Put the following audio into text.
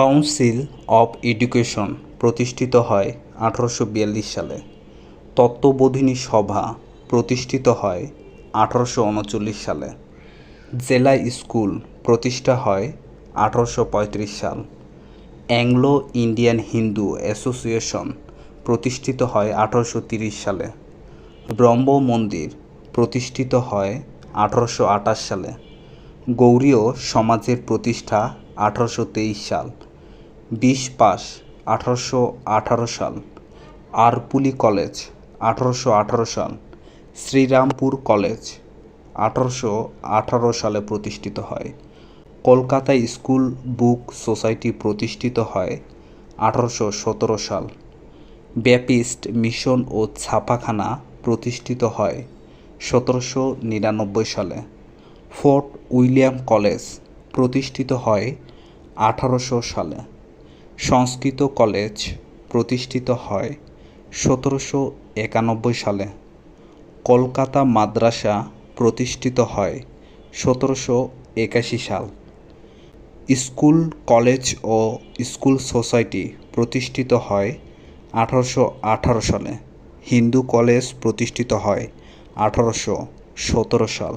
Council of education প্রতিষ্ঠিত হয় আঠারোশো বিয়াল্লিশ সালে। তত্ত্ববোধিনী সভা প্রতিষ্ঠিত হয় আঠারোশো উনচল্লিশ সালে। জেলা স্কুল প্রতিষ্ঠা হয় আঠারোশো পঁয়ত্রিশ সাল। অ্যাংলো ইন্ডিয়ান হিন্দু অ্যাসোসিয়েশন প্রতিষ্ঠিত হয় আঠারোশো সালে। ব্রহ্ম মন্দির প্রতিষ্ঠিত হয় আঠারোশো আঠাশ সালে। গৌড়ীয় সমাজের প্রতিষ্ঠা আঠারোশো তেইশ সাল, বিশ পাস আঠারোশো আঠারো সাল, আরপুলি কলেজ আঠারোশো আঠারো সাল, শ্রীরামপুর কলেজ আঠারোশো আঠারো সালে প্রতিষ্ঠিত হয়। কলকাতা স্কুল বুক সোসাইটি প্রতিষ্ঠিত হয় আঠারোশো সতেরো সাল। ব্যাপিস্ট মিশন ও ছাপাখানা প্রতিষ্ঠিত হয় সতেরোশো নিরানব্বই সালে। ফোর্ট উইলিয়াম কলেজ প্রতিষ্ঠিত হয় আঠারোশো সালে সংস্কৃত কলেজ প্রতিষ্ঠিত হয় সতেরোশো একানব্বই সালে। কলকাতা মাদ্রাসা প্রতিষ্ঠিত হয় সতেরোশো একাশি সাল। স্কুল, কলেজ ও স্কুল সোসাইটি প্রতিষ্ঠিত হয় আঠারোশো আঠারো সালে। হিন্দু কলেজ প্রতিষ্ঠিত হয় আঠারোশো সতেরো সাল।